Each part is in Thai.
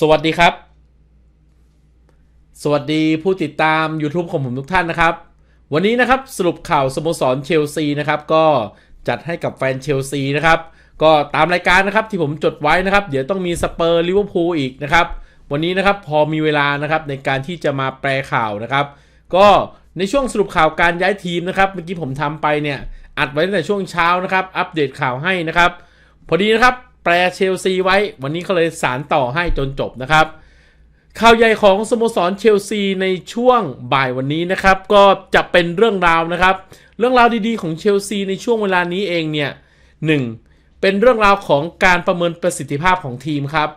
สวัสดีครับ สวัสดีผู้ติดตาม YouTube ของผมทุกท่านนะครับ วันนี้นะครับสรุปข่าวสโมสรเชลซีนะครับก็จัดให้กับแฟนเชลซีนะครับก็ตามรายการนะครับที่ผมจดไว้นะครับ เดี๋ยวต้องมีสเปอร์ลิเวอร์พูลอีกนะครับ วันนี้นะครับพอมีเวลานะครับในการที่จะมาแปลข่าวนะครับ ก็ในช่วงสรุปข่าวการย้ายทีมนะครับ เมื่อกี้ผมทำไปเนี่ยอัดไว้ตั้งแต่ช่วงเช้านะครับ อัปเดตข่าวให้นะครับ พอดีนะครับ แปลเชลซีไว้ วันนี้ก็เลยสารต่อให้จนจบนะครับ ข่าวใหญ่ของสโมสรเชลซีในช่วงบ่ายวันนี้นะครับ ก็จะเป็นเรื่องราวนะครับ เรื่องราวดีๆของเชลซีในช่วงเวลานี้เองเนี่ยหนึ่งเป็นเรื่องราวของการประเมินประสิทธิภาพของทีมครับ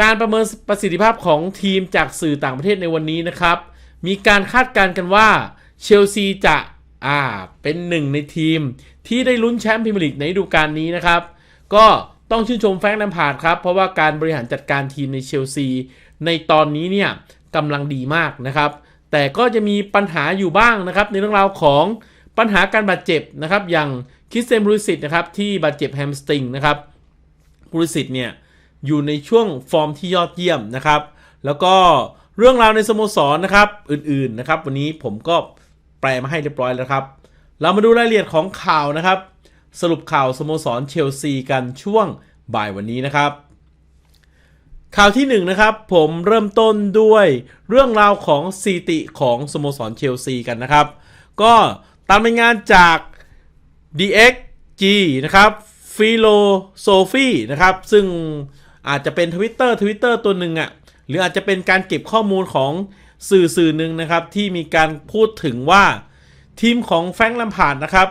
การประเมินประสิทธิภาพของทีมจากสื่อต่างประเทศในวันนี้นะครับ มีการคาดการณ์กันว่าเชลซีจะอ่าเป็นหนึ่งในทีมที่ได้ลุ้นแชมป์พรีเมียร์ลีกในฤดูกาลนี้นะครับ ก็ ต้องชื่นชมแฟรงค์แลมพาร์ดครับ เพราะว่าการบริหารจัดการทีมในเชลซี ในตอนนี้เนี่ยกำลังดีมากนะครับ แต่ก็จะมีปัญหาอยู่บ้างนะครับ ในเรื่องราวของปัญหาการบาดเจ็บนะครับ อย่างคิสเซนบรูซิตนะครับที่บาดเจ็บแฮมสตริงนะครับบรูซิตเนี่ยอยู่ในช่วงฟอร์มที่ยอดเยี่ยมนะครับ แล้วก็เรื่องราวในสโมสรนะครับอื่นๆนะครับ วันนี้ผมก็แปลมาให้เรียบร้อยแล้วครับ เรามาดูรายละเอียดของข่าวนะครับ สรุปข่าวสโมสรเชลซีกันช่วงบ่ายวันนี้นะครับ ข่าวที่1นนะครับผมเริ่มต้นด้วยเรื่องราวของสถิติของสโมสรเชลซีกันนะครับ ก็ตามรายงานจาก DXG นะครับฟิโลโซฟีนะครับ ซึ่งอาจจะเป็น Twitter Twitter ตัวหนึ่งอะ่ะหรืออาจจะเป็นการเก็บข้อมูลของสื่อสื่อหนึ่งนะครับ ที่มีการพูดถึงว่าทีมของแฟรงค์ลัมพาร์ดนะครับ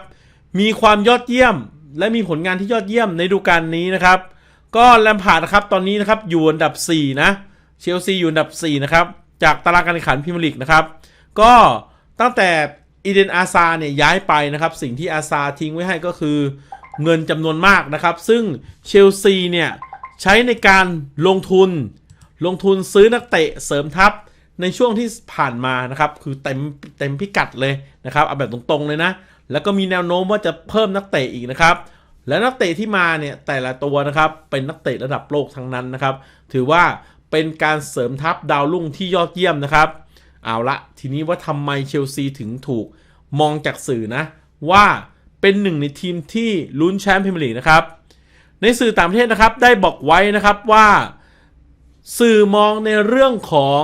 มีความยอดเยี่ยม และมีผลงานที่ยอดเยี่ยมในฤดูกาลนี้นะครับ ก็แลมพาร์ดครับตอนนี้นะครับอยู่อันดับ 4 นะ เชลซีอยู่อันดับ 4 นะครับ จากตารางการแข่งขันพรีเมียร์ลีกนะครับ ก็ตั้งแต่อีเดนอาซาเนี่ยย้ายไปนะครับ สิ่งที่อาซาทิ้งไว้ให้ก็คือเงินจำนวนมากนะครับ ซึ่งเชลซีเนี่ยใช้ในการลงทุน ลงทุนซื้อนักเตะเสริมทัพในช่วงที่ผ่านมานะครับ คือเต็มเต็มพิกัดเลยนะครับ เอาแบบตรงๆเลยนะ แล้วก็มีแนวโน้มว่าจะเพิ่มนักเตะอีกนะครับ และนักเตะที่มาเนี่ยแต่ละตัวนะครับเป็นนักเตะระดับโลกทั้งนั้นนะครับ ถือว่าเป็นการเสริมทัพดาวรุ่งที่ยอดเยี่ยมนะครับ เอาละทีนี้ว่าทำไมเชลซีถึงถูกมองจากสื่อนะ ว่าเป็นหนึ่งในทีมที่ลุ้นแชมป์พรีเมียร์ลีกนะครับ ในสื่อต่างประเทศนะครับได้บอกไว้นะครับว่า สื่อมองในเรื่องของ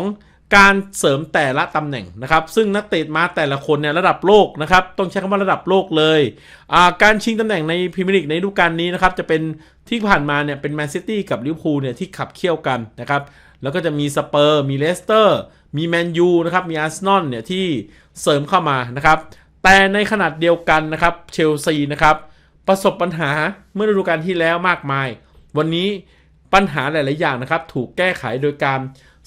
การเสริมแต่ละตำแหน่งนะครับ ซึ่งนักเตะมาแต่ละคนเนี่ยระดับโลกนะครับ ต้องใช้คำว่าระดับโลกเลยการชิงตำแหน่งในพรีเมียร์ลีกในฤดูกาลนี้นะครับ จะเป็นที่ผ่านมาเนี่ยเป็นแมนซิตี้กับลิเวอร์พูลเนี่ยที่ขับเคี่ยวกันนะครับ แล้วก็จะมีสเปอร์มีเลสเตอร์ มีแมนยูนะครับ มีอาร์เซนอลเนี่ยที่เสริมเข้ามานะครับ แต่ในขนาดเดียวกันนะครับเชลซีนะครับประสบปัญหาเมื่อฤดูกาลที่แล้วมากมาย วันนี้ปัญหาหลาย ๆ อย่างนะครับ ถูกแก้ไขโดยการ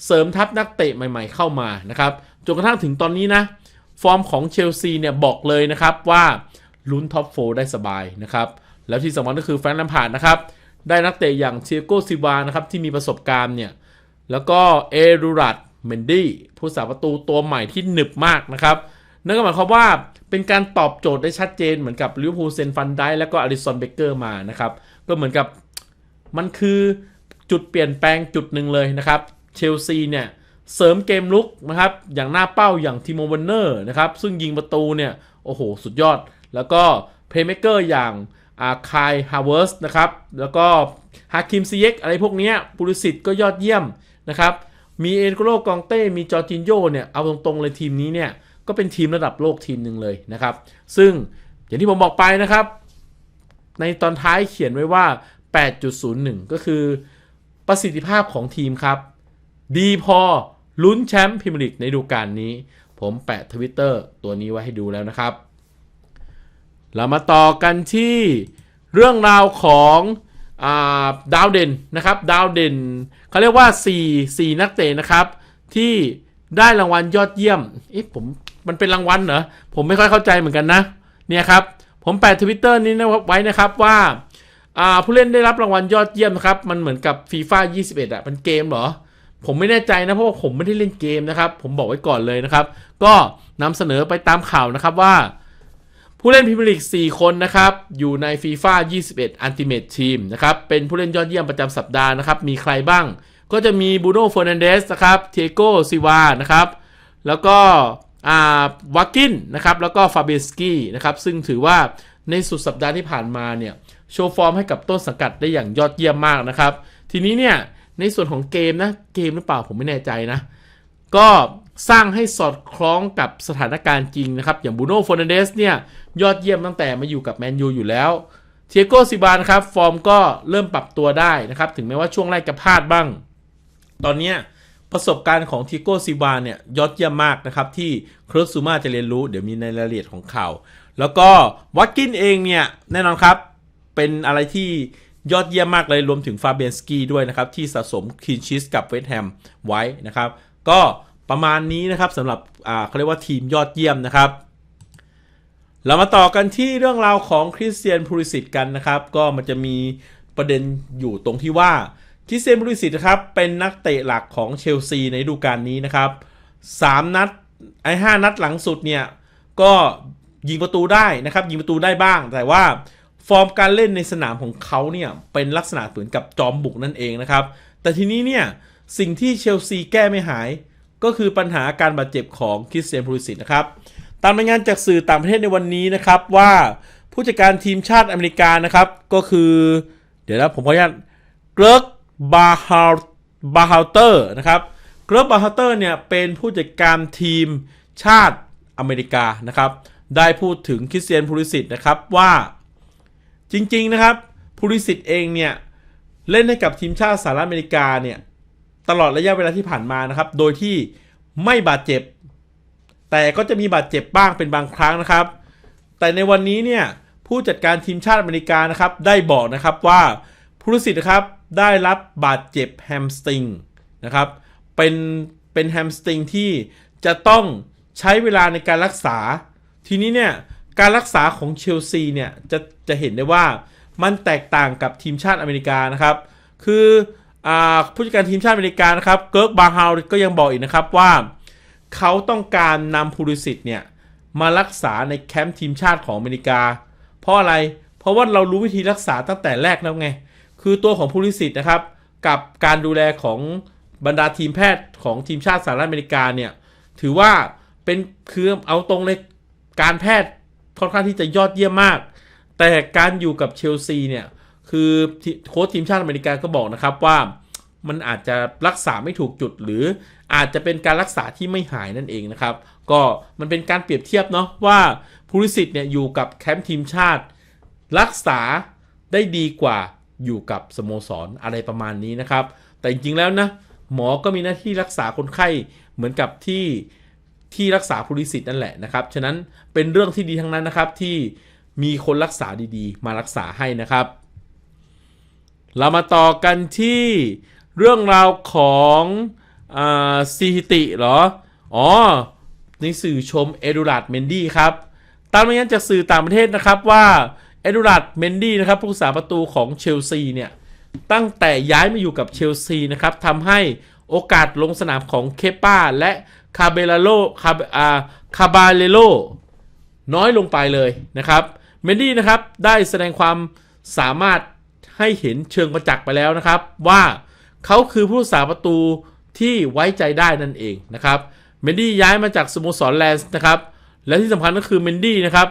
เสริมทัพนักเตะใหม่ๆเข้ามานะครับจนกระทั่งถึงตอนนี้นะ ฟอร์มของเชลซีเนี่ยบอกเลยนะครับว่าลุ้นท็อปโฟได้สบายนะครับ แล้วที่สำคัญก็คือแฟรงค์ลัมพาร์ดนะครับ ได้นักเตะอย่างเทียโกซิวานะครับ ที่มีประสบการณ์เนี่ย แล้วก็เอรูรัตเมนดี้ผู้สาประตูตัวใหม่ที่หนึบมากนะครับ นั่นก็หมายความว่าเป็นการตอบโจทย์ได้ชัดเจนเหมือนกับลิเวอร์พูลเซนฟันได้แล้วก็อลิสันเบเกอร์มานะครับ ก็เหมือนกับมันคือจุดเปลี่ยนแปลงจุดหนึ่งเลยนะครับ เชลซีเนี่ยเสริมเกมลุกนะครับอย่างหน้าเป้าอย่างทิโมเวนเนอร์นะครับซึ่งยิงประตูเนี่ยโอ้โห สุดยอด แล้วก็เพย์เมเกอร์อย่างอาคายฮาวเวิร์สนะครับแล้วก็ฮาคิมซีเยกอะไรพวกนี้ปุริสิตก็ยอดเยี่ยมนะครับมีเอ็นโกโลกองเต้ มีจอร์จินโยเนี่ยเอาตรงๆเลยทีมนี้เนี่ยก็เป็นทีมระดับโลกทีมหนึ่งเลยนะครับ ซึ่งอย่างที่ผมบอกไปนะครับ ในตอนท้ายเขียนไว้ว่า 8.01 ก็คือประสิทธิภาพของทีมครับ ดีพอลุ้นแชมป์พรีเมียร์ลีกในฤดูกาลนี้ ผมแปะทวิตเตอร์ตัวนี้ไว้ให้ดูแล้วนะครับ เรามาต่อกันที่เรื่องราวของาดาวเด่นนะครับ ดาวเด่นเขาเรียกว่า 4 4 นักเตะนะครับ ที่ได้รางวัลยอดเยี่ยมเอ๊ะผมมันเป็นรางวัลเหรอ ผมไม่ค่อยเข้าใจเหมือนกันนะ เนี่ยครับ ผมแปะทวิตเตอร์นี้นะไว้นะครับว่าผู้เล่นได้รับรางวัลยอดเยี่ยมนะครับ มันเหมือนกับฟีฟ่า21อะมันเกมเหรอ ผมไม่แน่ใจนะเพราะว่าผมไม่ได้เล่นเกมนะครับ ผมบอกไว้ก่อนเลยนะครับ ก็นำเสนอไปตามข่าวนะครับว่า ผู้เล่นพิมลิก 4 คนนะครับ อยู่ในฟีฟ่า21 Ultimate Team นะครับ เป็นผู้เล่นยอดเยี่ยมประจำสัปดาห์นะครับ มีใครบ้าง ก็จะมีบูโน่เฟอร์นันเดสนะครับ เทโกซิวานะครับ แล้วก็อ่าวากินนะครับ แล้วก็ฟาเบสกี้นะครับ ซึ่งถือว่าในสุดสัปดาห์ที่ผ่านมาเนี่ย โชว์ฟอร์มให้กับต้นสังกัดได้อย่างยอดเยี่ยมมากนะครับ ทีนี้เนี่ย ในส่วนของเกมนะ เกมหรือเปล่าผมไม่แน่ใจนะ ก็สร้างให้สอดคล้องกับสถานการณ์จริงนะครับ อย่างบูโน่ฟอร์นันเดสเนี่ย ยอดเยี่ยมตั้งแต่มาอยู่กับแมนยูอยู่แล้วเทียโกซิบานครับ ฟอร์มก็เริ่มปรับตัวได้นะครับ ถึงแม้ว่าช่วงแรกจะพลาดบ้าง ตอนนี้ประสบการณ์ของทิโกซิบาเนี่ยยอดเยี่ยมมากนะครับ ที่ครอสซูมาจะเรียนรู้เดี๋ยวมีในรายละเอียดของข่าว แล้วก็วัตกินเองเนี่ย แน่นอนครับ เป็นอะไรที่ ยอดเยี่ยมมากเลยรวมถึงฟาเบียนสกี้ด้วยนะครับ ที่สะสมคีนชิสกับเวสต์แฮมไว้นะครับ ก็ประมาณนี้นะครับสำหรับเขาเรียกว่าทีมยอดเยี่ยมนะครับเรามาต่อกันที่เรื่องราวของคริสเตียนพูริสิตกันนะครับ ก็มันจะมีประเด็นอยู่ตรงที่ว่าคริสเตียนพูริสิตนะครับเป็นนักเตะหลักของเชลซีในฤดูกาลนี้นะครับสามนัดไอ้ห้านัดหลังสุดเนี่ยก็ยิงประตูได้นะครับ ยิงประตูได้บ้างแต่ว่า ฟอร์มการเล่นในสนามของเขาเนี่ยเป็นลักษณะเหมือนกับจอมบุกนั่นเองนะครับ แต่ทีนี้เนี่ยสิ่งที่เชลซีแก้ไม่หาย ก็คือปัญหาการบาดเจ็บของคริสเตียนพูริสิตนะครับ ตามรายงานจากสื่อต่างประเทศในวันนี้นะครับว่าผู้จัดการทีมชาติอเมริกานะครับ ก็คือ เดี๋ยวนะผมขออนุญาตเกรกบาฮาบาฮาเตอร์นะครับเกรกบาฮาเตอร์เนี่ยเป็นผู้จัดการทีมชาติอเมริกานะครับ ได้พูดถึงคริสเตียนพูริสิตนะครับว่า จริง ๆ นะครับพูริสิตเองเนี่ยเล่นให้กับทีมชาติสหรัฐอเมริกาเนี่ยตลอดระยะเวลาที่ผ่านมานะครับ โดยที่ไม่บาดเจ็บ แต่ก็จะมีบาดเจ็บบ้างเป็นบางครั้งนะครับ แต่ในวันนี้เนี่ยผู้จัดการทีมชาติอเมริกานะครับได้บอกนะครับว่าผู้ริสิตนะครับได้รับบาดเจ็บแฮมสตริงนะครับเป็นเป็นแฮมสตริงที่จะต้องใช้เวลาในการรักษา ทีนี้เนี่ย การรักษาของเชลซีเนี่ยจะจะเห็นได้ว่ามันแตกต่างกับทีมชาติอเมริกานะครับ คืออผู้จัดการทีมชาติอเมริกานะครับเกิร์กบาร์ฮาวก็ยังบอกอีกนะครับว่าเขาต้องการนำพูริสิตเนี่ยมารักษาในแคมป์ทีมชาติของอเมริกา เพราะอะไร เพราะว่าเรารู้วิธีรักษาตั้งแต่แรกแล้วไง คือตัวของพูริสิตนะครับกับการดูแลของบรรดาทีมแพทย์ของทีมชาติสหรัฐอเมริกาเนี่ยถือว่าเป็นคือเอาตรงเลยการแพทย์ ค่อนข้างที่จะยอดเยี่ยมมาก แต่การอยู่กับเชลซีเนี่ย คือโค้ชทีมชาติอเมริกาก็บอกนะครับว่ามันอาจจะรักษาไม่ถูกจุด หรืออาจจะเป็นการรักษาที่ไม่หายนั่นเองนะครับ ก็มันเป็นการเปรียบเทียบเนาะว่าพูริสิตเนี่ยอยู่กับแคมป์ทีมชาติ รักษาได้ดีกว่าอยู่กับสโมสรอะไรประมาณนี้นะครับ แต่จริงๆแล้วนะหมอก็มีหน้าที่รักษาคนไข้เหมือนกับที่ ที่รักษาพูริสิตนั่นแหละนะครับ ฉะนั้นเป็นเรื่องที่ดีทั้งนั้นนะครับที่มีคนรักษาดีๆ มารักษาให้นะครับ เรามาต่อกันที่เรื่องราวของอซีฮิติเหรอ อ๋อ ในสื่อชมเอดูราดเมนดี้ครับ ตามรายงานจากสื่อต่างประเทศนะครับว่าเอดูราดเมนดี้นะครับผู้รักษาประตูของเชลซีเนี่ย ตั้งแต่ย้ายมาอยู่กับเชลซีนะครับทำให้โอกาสลงสนามของเคป้าและ คาเบลาโลคาอ่าคาบาเลโลน้อยลงไปเลยนะครับเมนดี้นะครับได้แสดงความสามารถให้เห็นเชิงประจักษ์ไปแล้วนะครับ ว่าเขาคือผู้รักษาประตูที่ไว้ใจได้นั่นเองนะครับเมนดี้ย้ายมาจากสโมสรแลนส์นะครับ และที่สำคัญก็คือเมนดี้นะครับ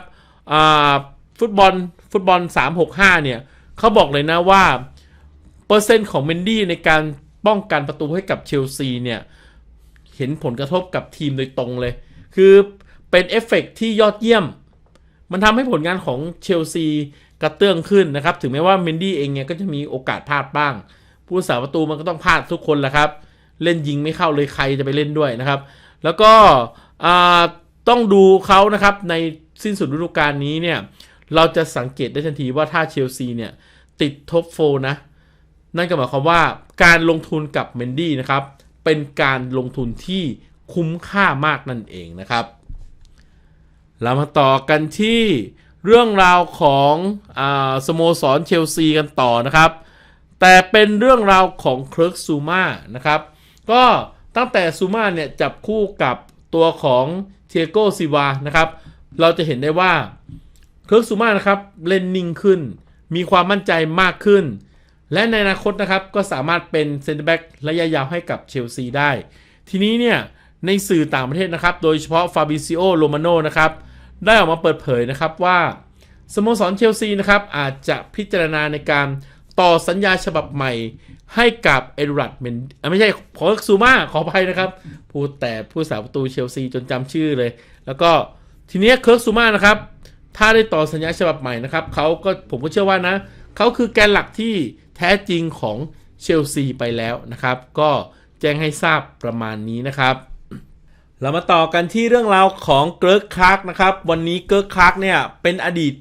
ฟุตบอลฟุตบอล 365 เนี่ยเขาบอกเลยนะว่า เปอร์เซ็นต์ของเมนดี้ในการป้องกันประตูให้กับเชลซีเนี่ย เห็นผลกระทบกับทีมโดยตรงเลย คือเป็นเอฟเฟกต์ที่ยอดเยี่ยม มันทำให้ผลงานของเชลซีกระเตื้องขึ้นนะครับ ถึงแม้ว่าเมนดี้เองเนี่ยก็จะมีโอกาสพลาดบ้าง ผู้รักษาประตูมันก็ต้องพลาดทุกคนแหละครับ เล่นยิงไม่เข้าเลยใครจะไปเล่นด้วยนะครับ แล้วก็ต้องดูเขานะครับในสิ้นสุดฤดูกาลนี้เนี่ยเราจะสังเกตได้ทันทีว่าถ้าเชลซีเนี่ยติดท็อปโฟนะ นั่นก็หมายความว่าการลงทุนกับเมนดี้นะครับ เป็นการลงทุนที่คุ้มค่ามากนั่นเองนะครับ เรามาต่อกันที่เรื่องราวของอสโมสรเชลซีกันต่อนะครับ แต่เป็นเรื่องราวของเคิร์กซูมานะครับ ก็ตั้งแต่ซูมาเนี่ยจับคู่กับตัวของเทโกซิวานะครับ เราจะเห็นได้ว่าเคิร์กซูมานะครับเล่นนิ่งขึ้น มีความมั่นใจมากขึ้น และในอนาคตนะครับก็สามารถเป็นเซนเตอร์แบ็กระยะยาวให้กับเชลซีได้ ทีนี้เนี่ยในสื่อต่างประเทศนะครับ โดยเฉพาะฟาบิซิโอโรมาโนนะครับ ได้ออกมาเปิดเผยนะครับว่าสโมสรเชลซีนะครับอาจจะพิจารณาในการต่อสัญญาฉบับใหม่ให้กับเอดูรัดเมนไม่ใช่ขอซูมาขออภัยนะครับ พูดแต่ผู้สาประตูเชลซีจนจำชื่อเลย แล้วก็ทีนี้เคิร์กซูมานะครับ ถ้าได้ต่อสัญญาฉบับใหม่นะครับเขาก็ผมก็เชื่อว่านะเขาคือแกนหลักที่ แท้จริงของเชลซีไปแล้วนะครับ ก็แจ้งให้ทราบประมาณนี้นะครับ เรามาต่อกันที่เรื่องราวของเกิร์กคลาร์กนะครับ วันนี้เกิร์กคลาร์กเนี่ยเป็นอดีต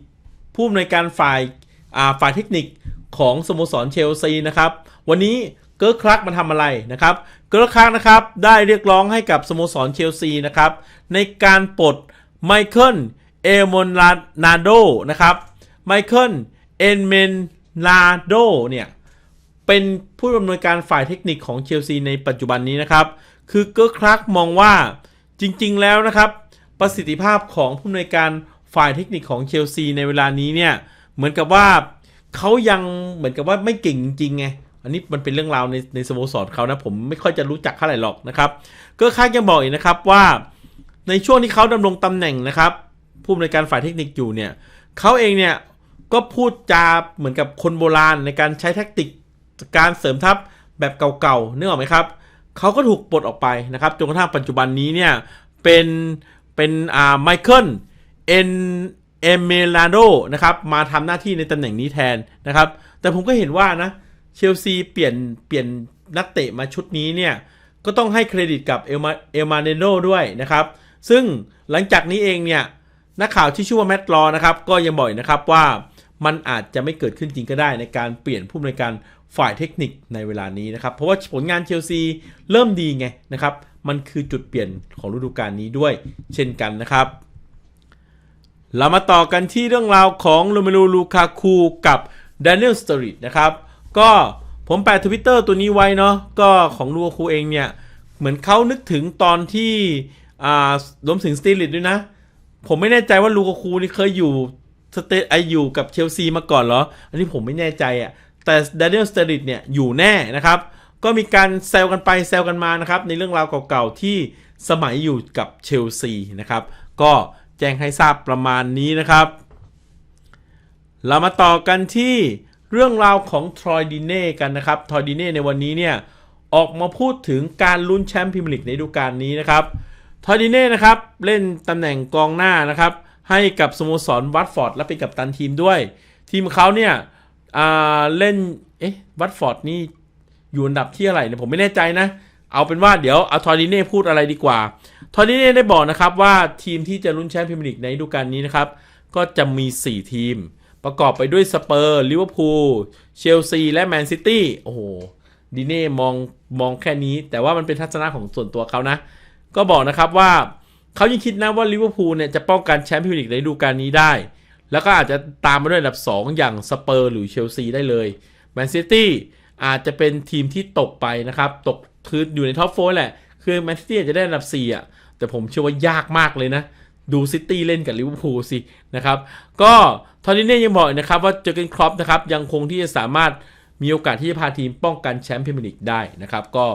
ผู้อำนวยการฝ่ายาฝ่ายเทคนิคของสโมสรเชลซีนะครับ วันนี้เกิร์กคลาร์กมาทำอะไรนะครับ เกิร์กคลาร์กนะครับได้เรียกร้องให้กับสโมสรเชลซีนะครับในการปลดไมเคิลเอมอนนาโดนะครับไมเคิลเอนเมน ลาโดเนี่ย เป็นผู้อำนวยการฝ่ายเทคนิคของเชลซีในปัจจุบันนี้นะครับ คือเกอร์คลักมองว่าจริงๆแล้วนะครับ ประสิทธิภาพของผู้อำนวยการฝ่ายเทคนิคของเชลซีในเวลานี้เนี่ย เหมือนกับว่าเขายังเหมือนกับว่าไม่เก่งจริงไงอันนี้มันเป็นเรื่องราวในในสโมสรเขานะผมไม่ค่อยจะรู้จักเท่าไหร่หรอกนะครับเกอร์คลักยังบอกอีกนะครับว่าในช่วงที่เขาดำรงตำแหน่งนะครับผู้อำนวยการฝ่ายเทคนิคอยู่เนี่ยเขาเองเนี่ย ก็พูดจาเหมือนกับคนโบราณในการใช้แท็กติกการเสริมทัพแบบเก่าๆนึกออกไหมครับเขาก็ถูกปลดออกไปนะครับจนกระทั่งปัจจุบันนี้เนี่ยเป็นเป็นอ่าไมเคิลเอ็นเอเมลาโดนะครับมาทำหน้าที่ในตำแหน่งนี้แทนนะครับ แต่ผมก็เห็นว่านะเชลซีเปลี่ยนเปลี่ยนนักเตะมาชุดนี้เนี่ยก็ต้องให้เครดิตกับเอลมาเอลมาเนโนด้วยนะครับ ซึ่งหลังจากนี้เองเนี่ยนักข่าวที่ชื่อว่าแมตต์ลอนะครับ ก็ยังบอกอีกนะครับว่า มันอาจจะไม่เกิดขึ้นจริงก็ได้ในการเปลี่ยนผู้อำนการฝ่ายเทคนิคในเวลานี้นะครับ เพราะว่าผลงานเชลซีเริ่มดีไงนะครับ มันคือจุดเปลี่ยนของฤดูกาลนี้ด้วยเช่นกันนะครับ เรามาต่อกันที่เรื่องราวของโรเมโลลูคาคูกับด a น i e l สตอริดนะครับ ก็ผมแปะทวิตเตอร์ตัวนี้ไว้เนาะก็ของลูคาคูเองเนี่ย เหมือนเขานึกถึงตอนที่อ่ารวมถึงสตีลิดด้วยนะ ผมไม่แน่ใจว่าลูคาคูนี่เคยอยู่ สเตไออยู่กับเชลซีมาก่อนเหรอ อันนี้ผมไม่แน่ใจอะ่ะ แต่ด a น i e l สเตริดเนี่ยอยู่แน่นะครับ ก็มีการแซวกันไปแซวกันมานะครับ ในเรื่องราวเก่าๆที่สมัยอยู่กับเชลซีนะครับ ก็แจ้งให้ทราบประมาณนี้นะครับ เรามาต่อกันที่เรื่องราวของทรอยดิเน่กันนะครับ ทรอยดิเน่ในวันนี้เนี่ยออกมาพูดถึงการลุ้นแชมป์พรีเมียร์ลีกในฤดูกาลนี้นะครับ ทรอยดิเน่นะครับเล่นตำแหน่งกองหน้านะครับ ให้กับสโมสรวัตฟอร์ดและเป็นกัปตันทีมด้วย ทีมเขาเนี่ยเล่นเอ๊ะวัตฟอร์ดนี่อยู่อันดับที่อะไรเนี่ยผมไม่แน่ใจนะ เอาเป็นว่าเดี๋ยวเอาทอร์ดิเน่พูดอะไรดีกว่า ทอร์ดิเน่ได้บอกนะครับว่าทีมที่จะลุ้นแชมป์พรีเมียร์ลีกในฤดูกาลนี้นะครับ ก็จะมี 4 ทีม ประกอบไปด้วยสเปอร์ลิเวอร์พูลเชลซีและแมนซิตี้โอ้โหดิเน่มองมองแค่นี้ แต่ว่ามันเป็นทัศนะของส่วนตัวเขานะ ก็บอกนะครับว่า เขายังคิดนะว่าลิเวอร์พูลเนี่ยจะป้องกันแชมป์พรีเมียร์ลีกในฤดูกาลนี้ได้ แล้วก็อาจจะตามมาด้วยอันดับ 2 อย่างสเปอร์หรือเชลซีได้เลยแมนซิตี้อาจจะเป็นทีมที่ตกไปนะครับ ตกคืออยู่ในท็อปโฟแหละ คือแมนซิตี้อาจจะได้อันดับ4อะแต่ผมเชื่อว่ายากมากเลยนะ ดูซิตี้เล่นกับลิเวอร์พูลสินะครับ ก็ทอนนี้เนี่ยยังบอกนะครับว่าเจอเกนครอปนะครับยังคงที่จะสามารถมีโอกาสที่จะพาทีมป้องกันแชมป์พรีเมียร์ลีกได้นะครับ ก็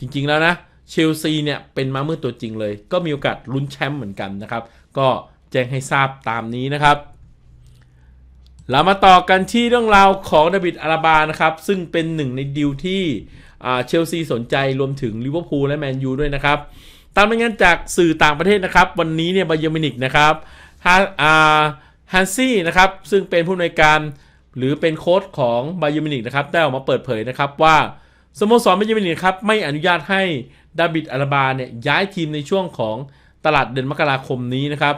จริงๆแล้วนะ เชลซีเนี่ยเป็นมามืดตัวจริงเลย ก็มีโอกาสลุ้นแชมป์เหมือนกันนะครับ ก็แจ้งให้ทราบตามนี้นะครับ เรามาต่อกันที่เรื่องราวของดาวิดอาราบานะครับ ซึ่งเป็นหนึ่งในดีลที่เชลซีสนใจรวมถึงลิเวอร์พูลและแมนยูด้วยนะครับ ตามรายงานจากสื่อต่างประเทศนะครับ วันนี้เนี่ยบาเยอร์มินิกนะครับฮาฮันซี่นะครับซึ่งเป็นผู้อำนวยการหรือเป็นโค้ชของบาเยอร์มินิกนะครับได้ออกมาเปิดเผยนะครับว่าสโมสรบาเยอร์มินิกครับไม่อนุญาตให้ ดาวิดอาราบาเนี่ยย้ายทีมในช่วงของตลาดเดือนมกราคมนี้นะครับ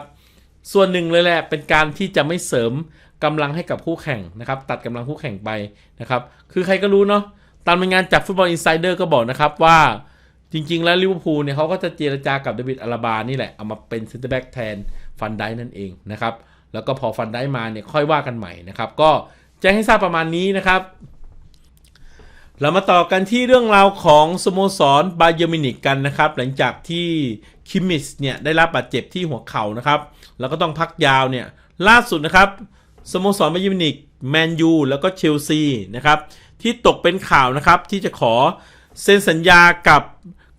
ส่วนหนึ่งเลยแหละเป็นการที่จะไม่เสริมกำลังให้กับคู่แข่งนะครับ ตัดกำลังคู่แข่งไปนะครับ คือใครก็รู้เนาะตามรายงานจากฟุตบอลอินไซเดอร์ก็บอกนะครับว่าจริง ๆ แล้วลิเวอร์พูลเนี่ยเขาก็จะเจรจากับเดวิดอาราบานี่แหละ เอามาเป็นเซนเตอร์แบ็กแทนฟันได้นั่นเองนะครับ แล้วก็พอฟันได้มาเนี่ยค่อยว่ากันใหม่นะครับ ก็แจ้งให้ทราบประมาณนี้นะครับ เรามาต่อกันที่เรื่องราวของสโมสรบาเยอร์มินิกกันนะครับ หลังจากที่คิมมิสเนี่ยได้รับบาดเจ็บที่หัวเข่านะครับ แล้วก็ต้องพักยาวเนี่ยล่าสุดนะครับสโมสรบาเยอร์มินิกแมนยูแล้วก็เชลซีนะครับที่ตกเป็นข่าวนะครับที่จะขอเซ็นสัญญากับ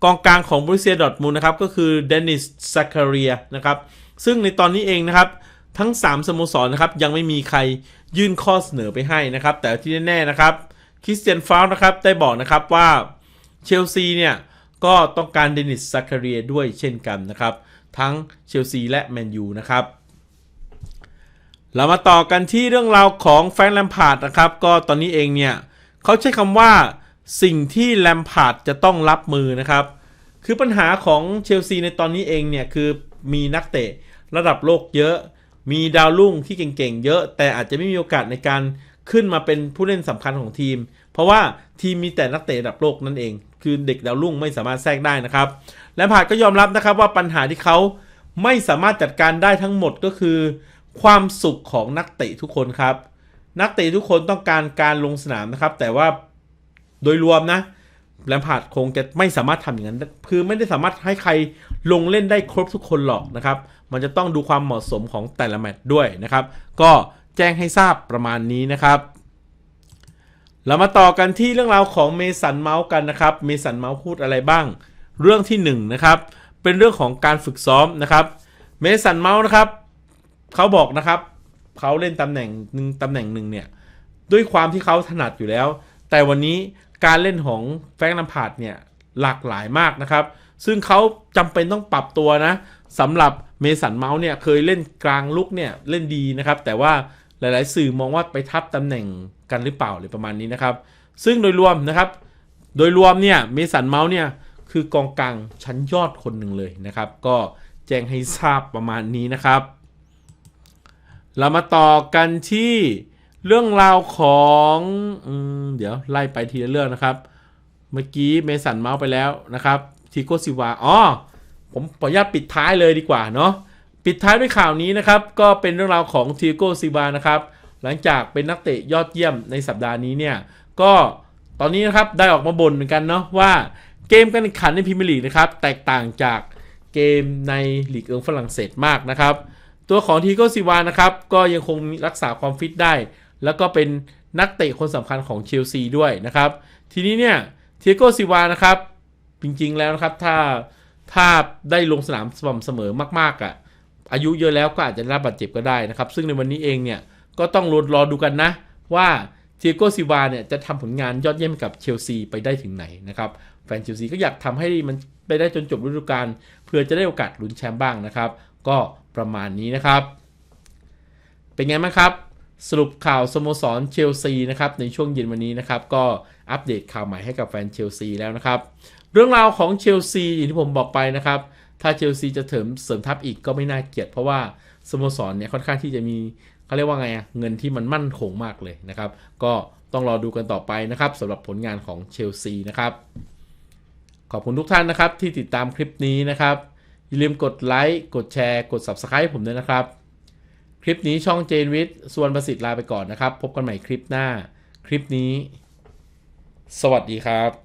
กองกลางของบรูเซียดอร์ทมูลนะครับก็คือเดนิสซักคาเรียนะครับซึ่งในตอนนี้เองนะครับทั้ง 3 สโมสรนะครับยังไม่มีใครยื่นข้อเสนอไปให้นะครับ แต่ที่แน่ๆนะครับ คริสเตียนฟาวนะครับได้บอกนะครับว่าเชลซีเนี่ยก็ต้องการเดนิสซักคาเรียด้วยเช่นกันนะครับ ทั้งเชลซีและแมนยูนะครับ เรามาต่อกันที่เรื่องราวของแฟรงค์แลมพาร์ดนะครับ ก็ตอนนี้เองเนี่ยเขาใช้คำว่าสิ่งที่แลมพาร์ดจะต้องรับมือนะครับ คือปัญหาของเชลซีในตอนนี้เองเนี่ยคือมีนักเตะระดับโลกเยอะ มีดาวรุ่งที่เก่งๆเยอะ แต่อาจจะไม่มีโอกาสในการ ขึ้นมาเป็นผู้เล่นสำคัญของทีม เพราะว่าทีมมีแต่นักเตะระดับโลกนั่นเอง คือเด็กดาวรุ่งไม่สามารถแทรกได้นะครับ แลมพาร์ดก็ยอมรับนะครับว่าปัญหาที่เขาไม่สามารถจัดการได้ทั้งหมดก็คือ ความสุขของนักเตะทุกคนครับ นักเตะทุกคนต้องการการลงสนามนะครับ แต่ว่าโดยรวมนะแลมพาร์ดคงจะไม่สามารถทำอย่างนั้น คือไม่ได้สามารถให้ใครลงเล่นได้ครบทุกคนหรอกนะครับ มันจะต้องดูความเหมาะสมของแต่ละแมตช์ด้วยนะครับ ก็ แจ้งให้ทราบประมาณนี้นะครับ เรามาต่อกันที่เรื่องราวของเมสันเมาส์กันนะครับ เมสันเมาส์พูดอะไรบ้าง เรื่องที่1นงนะครับ เป็นเรื่องของการฝึกซ้อมนะครับ เมสันเมาส์นะครับ เขาบอกนะครับ เขาเล่นตำแหน่งหนึ่งตำแหน่งหนึ่งเนี่ย ด้วยความที่เขาถนัดอยู่แล้ว แต่วันนี้การเล่นของแฟรงค์ลัมพาร์ดเนี่ยหลากหลายมากนะครับ ซึ่งเขาจำเป็นต้องปรับตัวนะสำหรับเมสันเมาส์เนี่ยเคยเล่นกลางลุกเนี่ยเล่นดีนะครับ แต่ว่า หลาย ๆ สื่อมองว่าไปทับตำแหน่งกันหรือเปล่าหรือประมาณนี้นะครับ ซึ่งโดยรวมนะครับ โดยรวมเนี่ยเมสันเมาส์เนี่ยคือกองกลางชั้นยอดคนหนึ่งเลยนะครับ ก็แจ้งให้ทราบประมาณนี้นะครับ เรามาต่อกันที่เรื่องราวของอเดี๋ยวไล่ไปทีละเรื่องนะครับ เมื่อกี้เมสันเมาส์ไปแล้วนะครับทีโกซิวาอ๋อผมขออนุญาตปิดท้ายเลยดีกว่าเนาะ ปิดท้ายด้วยข่าวนี้นะครับ ก็เป็นเรื่องราวของทีโกซิวานะครับ หลังจากเป็นนักเตะยอดเยี่ยมในสัปดาห์นี้เนี่ย ก็ตอนนี้นะครับได้ออกมาบ่นเหมือนกันเนาะว่าเกมการแข่งขันในพรีเมียร์ลีกนะครับ แตกต่างจากเกมในลีกเอิงฝรั่งเศสมากนะครับ ตัวของทีโกซิวานะครับ ก็ยังคงรักษาความฟิตได้ แล้วก็เป็นนักเตะคนสำคัญของเชลซีด้วยนะครับ ทีนี้เนี่ยทีโกซิวานะครับ จริงๆแล้วนะครับถ้าถ้าได้ลงสนามสม่ำเสมอมากๆอะ่ะ อายุเยอะแล้วก็อาจจะรับบาดเจ็บก็ได้นะครับ ซึ่งในวันนี้เองเนี่ยก็ต้องรอรอดูกันนะ ว่าเทียโกซิวาเนี่ยจะทำผลงานยอดเยี่ยมกับเชลซีไปได้ถึงไหนนะครับแฟนเชลซีก็อยากทำให้มันไปได้จนจบฤดูกาลเพื่อจะได้โอกาสลุ้นแชมป์บ้างนะครับ ก็ประมาณนี้นะครับ เป็นไงบ้างครับ สรุปข่าวสโมสรเชลซีนะครับในช่วงเย็นวันนี้นะครับ ก็อัปเดตข่าวใหม่ให้กับแฟนเชลซีแล้วนะครับ เรื่องราวของเชลซีอย่างที่ผมบอกไปนะครับ ถ้าเชลซีจะเถิมเสริมทัพอีกก็ไม่น่าเกลียดเพราะว่าสโมสรเนี่ยค่อนข้างที่จะมีเขาเรียกว่าไงเงินที่มันมั่นคงมากเลยนะครับ ก็ต้องรอดูกันต่อไปนะครับสำหรับผลงานของเชลซีนะครับ ขอบคุณทุกท่านนะครับที่ติดตามคลิปนี้นะครับ อย่าลืมกดไลค์กดแชร์กด Subscribe ผมด้วยนะครับ คลิปนี้ช่องเจนวิทย์ส่วนประสิทธิ์ลาไปก่อนนะครับ พบกันใหม่คลิปหน้า คลิปนี้ สวัสดีครับ